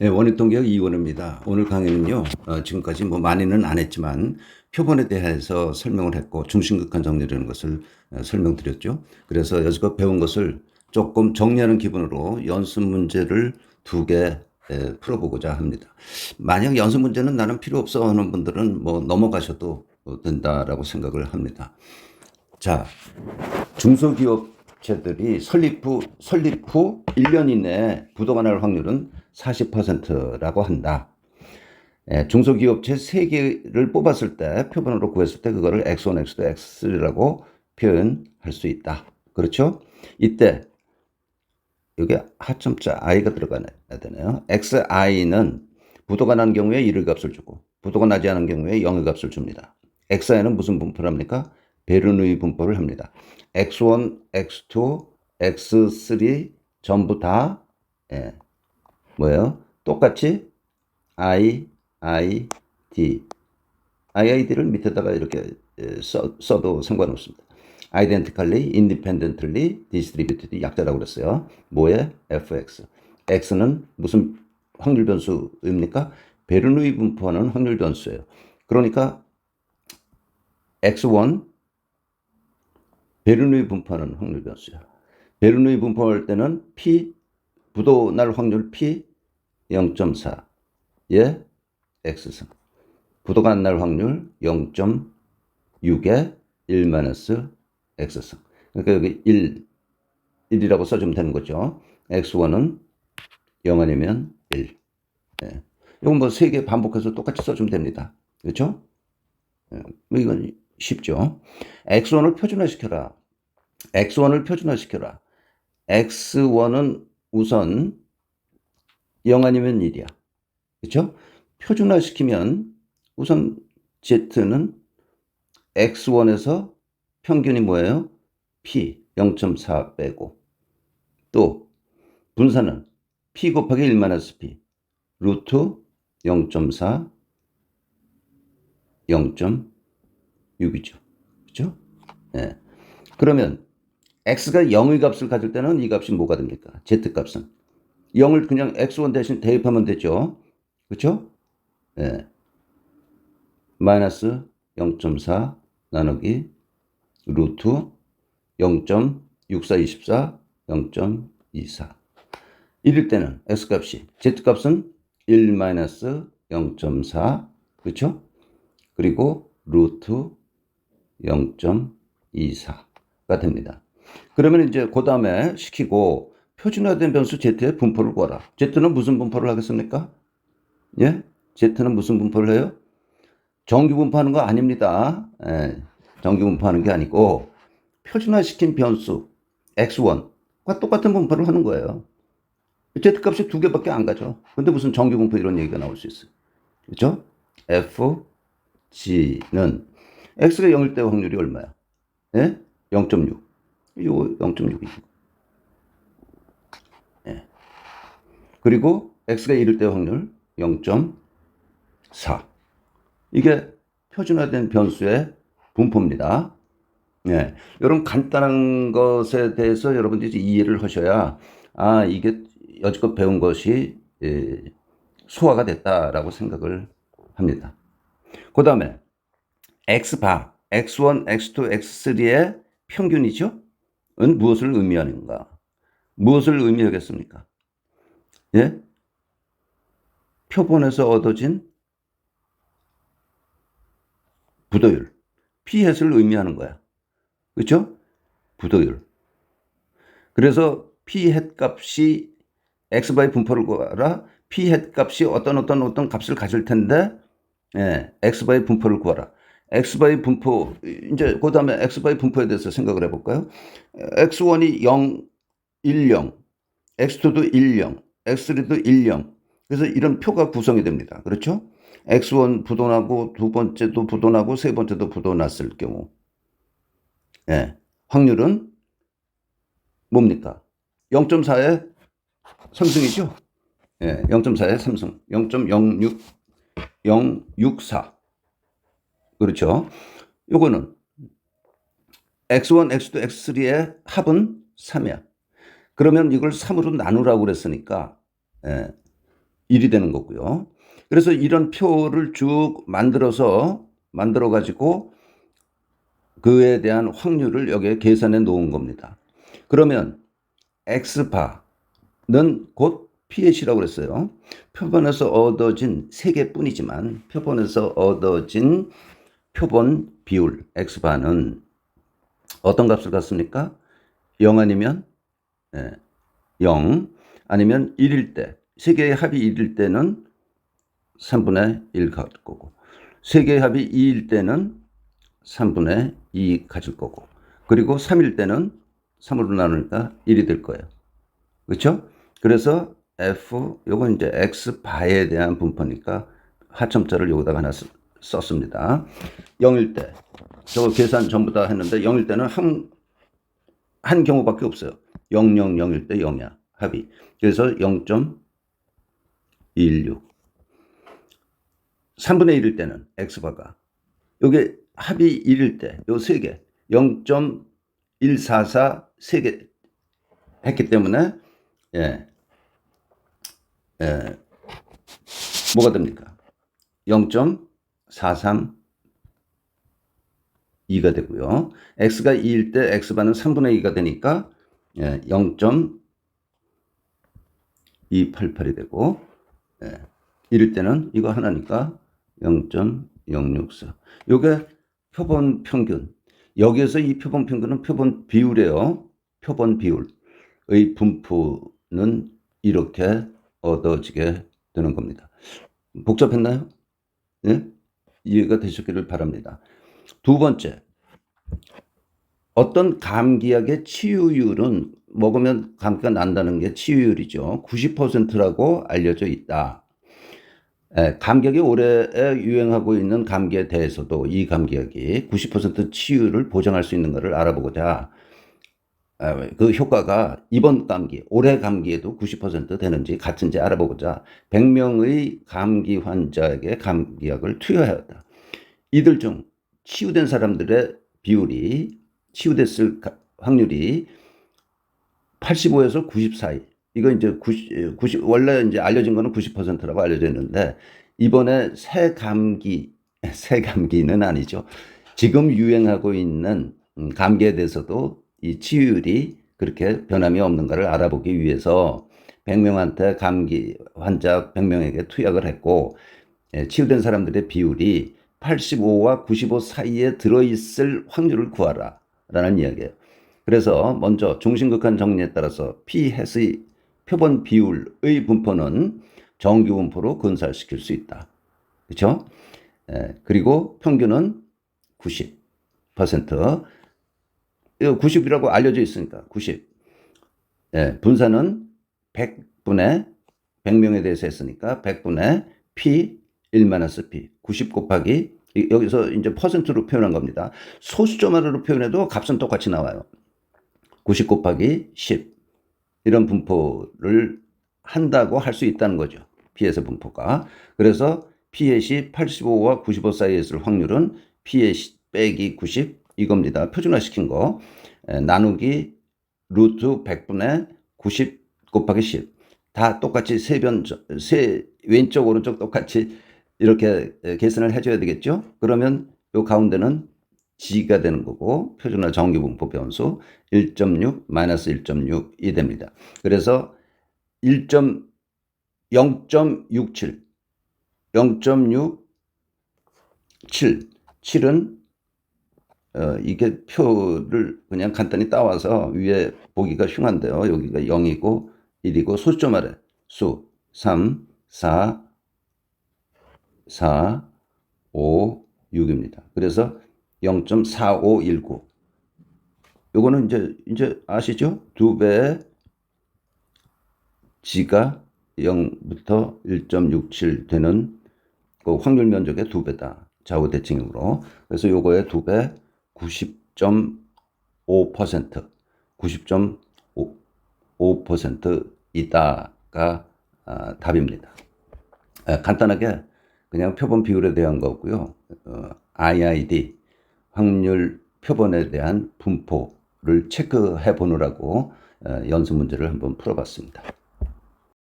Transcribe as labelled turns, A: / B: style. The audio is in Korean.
A: 네, 원익동기학 이원입니다. 오늘 강의는요, 어, 지금까지 뭐 많이는 안 했지만 표본에 대해서 설명을 했고 중심극한 정리라는 것을 어, 설명드렸죠. 그래서 여지껏 배운 것을 조금 정리하는 기분으로 연습 문제를 두개 풀어보고자 합니다. 만약 연습 문제는 나는 필요 없어 하는 분들은 뭐 넘어가셔도 된다라고 생각을 합니다. 자, 중소기업 체들이 설립 후, 설립 후 1년 이내에 부도가 날 확률은 40%라고 한다. 예, 중소기업체 3개를 뽑았을 때, 표본으로 구했을 때, 그거를 X1, X2, X3라고 표현할 수 있다. 그렇죠? 이때, 여기 하점자 i가 들어가야 되네요. xi는 부도가 난 경우에 1의 값을 주고, 부도가 나지 않은 경우에 0의 값을 줍니다. xi는 무슨 분포를 합니까? 베르누이 분포를 합니다. x1, x2, x3 전부 다 예, 뭐예요? 똑같이 i, i, d. iid를 밑에다가 이렇게 써, 써도 상관없습니다. identically, independently distributed 약자라고 그랬어요. 뭐에? fx. x는 무슨 확률 변수입니까? 베르누이 분포하는 확률 변수예요. 그러니까 x1 베르누이 분포하는 확률 변수야. 베르누이 분포할 때는 p 부도 날 확률 p 0.4의 x승. 부도가 안 날 확률 0.6의 1 x승. 그러니까 여기 1, 1이라고 써주면 되는 거죠. x1은 0 아니면 1. 예. 이건 뭐 세 개 반복해서 똑같이 써주면 됩니다. 그렇죠? 예. 뭐 이건 쉽죠. x1을 표준화시켜라. x1을 표준화시켜라. x1은 우선 0 아니면 1이야. 그렇죠? 표준화시키면 우선 z는 x1에서 평균이 뭐예요? p 0.4 빼고 또 분산은 p 곱하기 1 마이너스 p 루트 0.4 0.6이죠. 그렇죠? 네. 그러면 x가 0의 값을 가질 때는 이 값이 뭐가 됩니까? z 값은 0을 그냥 x1 대신 대입하면 되죠. 그렇죠? 네. 마이너스 0.4 나누기 루트 0.6424 0.24 이럴 때는 x값이 z값은 1 마이너스 0.4 그렇죠? 그리고 루트 0.24가 됩니다. 그러면 이제 그 다음에 시키고 표준화된 변수 z의 분포를 구하라. z는 무슨 분포를 하겠습니까? 예? z는 무슨 분포를 해요? 정규 분포하는 거 아닙니다. 예, 정규 분포하는 게 아니고 표준화시킨 변수 x1과 똑같은 분포를 하는 거예요. z 값이 두 개밖에 안 가죠. 근데 무슨 정규 분포 이런 얘기가 나올 수 있어요. 그렇죠? f g는 x가 0일 때 확률이 얼마야? 예? 0.6. 이거 0.6이죠. 예. 그리고 x가 1일 때 확률 0.4. 이게 표준화된 변수의 분포입니다. 예. 이런 간단한 것에 대해서 여러분들이 이해를 하셔야 아, 이게 여지껏 배운 것이 예, 소화가 됐다라고 생각을 합니다. 그 다음에 x바, x1, x2, x3의 평균이죠? 은 무엇을 의미하는가? 무엇을 의미하겠습니까? 예? 표본에서 얻어진 부도율, p햇을 의미하는 거야. 그렇죠? 부도율. 그래서 p햇 값이 x바의 분포를 구하라. p햇 값이 어떤 어떤 어떤 값을 가질 텐데 예, x바의 분포를 구하라. X바의 분포 이제 그 다음에 x바의 분포에 대해서 생각을 해 볼까요? x1이 0 1 0 x2도 1 0 x3도 1 0 그래서 이런 표가 구성이 됩니다. 그렇죠? x1 부도나고 두 번째도 부도나고 세 번째도 부도났을 경우 예, 확률은 뭡니까? 0.4의 삼승이죠? 예, 0.4의 삼승. 0.06, 064. 그렇죠? 요거는 x1, x2, x3의 합은 3이야. 그러면 이걸 3으로 나누라고 그랬으니까, 예, 1이 되는 거고요. 그래서 이런 표를 쭉 만들어서 만들어 가지고 그에 대한 확률을 여기에 계산해 놓은 겁니다. 그러면 x바는 곧 PH라고 그랬어요. 표본에서 얻어진 세 개뿐이지만 표본에서 얻어진 표본 비율 x바는 어떤 값을 갖습니까? 0 아니면 예, 0 아니면 1일 때, 세 개의 합이 1일 때는 3분의 1 가질 거고, 세 개의 합이 2일 때는 3분의 2 가질 거고, 그리고 3일 때는 3으로 나누니까 1이 될 거예요. 그렇죠? 그래서 F, 요건 이제 X 바에 대한 분포니까 하첨자를 여기다가 하나 쓰- 썼습니다. 0일 때, 저거 계산 전부 다 했는데 0일 때는 한, 한 경우밖에 없어요. 0, 0, 0일 때 0이야. 합이. 그래서 0.16. 3분의 1일 때는 x바가 요게 합이 1일 때 요 세 개 0.144 세 개 했기 때문에 예. 예. 뭐가 됩니까? 0.432가 되고요. x가 2일 때 x바는 3분의 2가 되니까 예, 0.288이 되고 예, 이럴 때는 이거 하나니까 0.064. 요게 표본 평균. 여기에서 이 표본 평균은 표본 비율이에요. 표본 비율의 분포는 이렇게 얻어지게 되는 겁니다. 복잡했나요? 예? 이해가 되셨기를 바랍니다. 두 번째. 어떤 감기약의 치유율은 먹으면 감기가 난다는 게 치유율이죠. 90%라고 알려져 있다. 에, 감기약이 올해 유행하고 있는 감기에 대해서도 이 감기약이 90% 치유를 보장할 수 있는 것을 알아보고자 에, 그 효과가 이번 감기, 올해 감기에도 90% 되는지 같은지 알아보고자 100명의 감기 환자에게 감기약을 투여하였다. 이들 중 치유된 사람들의 비율이 치유됐을 가- 확률이 85에서 90 사이. 이거 이제 90, 90 원래 이제 알려진 거는 90%라고 알려져 있는데 이번에 새 감기, 새 감기는 아니죠. 지금 유행하고 있는 음, 감기에 대해서도 이 치유율이 그렇게 변함이 없는가를 알아보기 위해서 100명한테 감기 환자 100명에게 투약을 했고 예, 치유된 사람들의 비율이 85와 95 사이에 들어있을 확률을 구하라 라는 이야기예요. 그래서 먼저 중심극한 정리에 따라서 p햇의 표본 비율의 분포는 정규 분포로 근사시킬 수 있다. 그렇죠? 예, 그리고 평균은 90%. 이거 90이라고 알려져 있으니까 90. 예, 분산은 100분의 100명에 대해서 했으니까 100분의 p 1-p 90 곱하기 이- 여기서 이제 퍼센트로 표현한 겁니다. 소수점으로 표현해도 값은 똑같이 나와요. 90 곱하기 10 이런 분포를 한다고 할 수 있다는 거죠. 피에서 분포가. 그래서 피엣이 85와 95 사이에 있을 확률은 피엣 빼기 90 이겁니다. 표준화시킨 거. 에, 나누기 루트 100분의 90 곱하기 10. 다 똑같이 세변, 세, 왼쪽, 오른쪽 똑같이 이렇게 에, 계산을 해줘야 되겠죠? 그러면 요 가운데는 G가 되는 거고, 표준화 정기분포 변수 1.6 마이너스 1.6이 됩니다. 그래서 1. 0.67, 0.67, 7은 어, 이게 표를 그냥 간단히 따와서 위에 보기가 흉한데요. 여기가 0이고 1이고 소수점 아래 수 3, 4, 4, 5, 6입니다. 그래서 0.4519. 요거는 이제 이제 아시죠? 두배 G가 0부터 1.67 되는 그 확률 면적의 두 배다. 좌우 대칭으로. 그래서 요거의 두 배 90.5% 90.5% 이다가 아, 답입니다. 아, 간단하게 그냥 표본 비율에 대한 거고요. 어, IID 확률 표본에 대한 분포를 체크해 보느라고 어, 연습 문제를 한번 풀어봤습니다.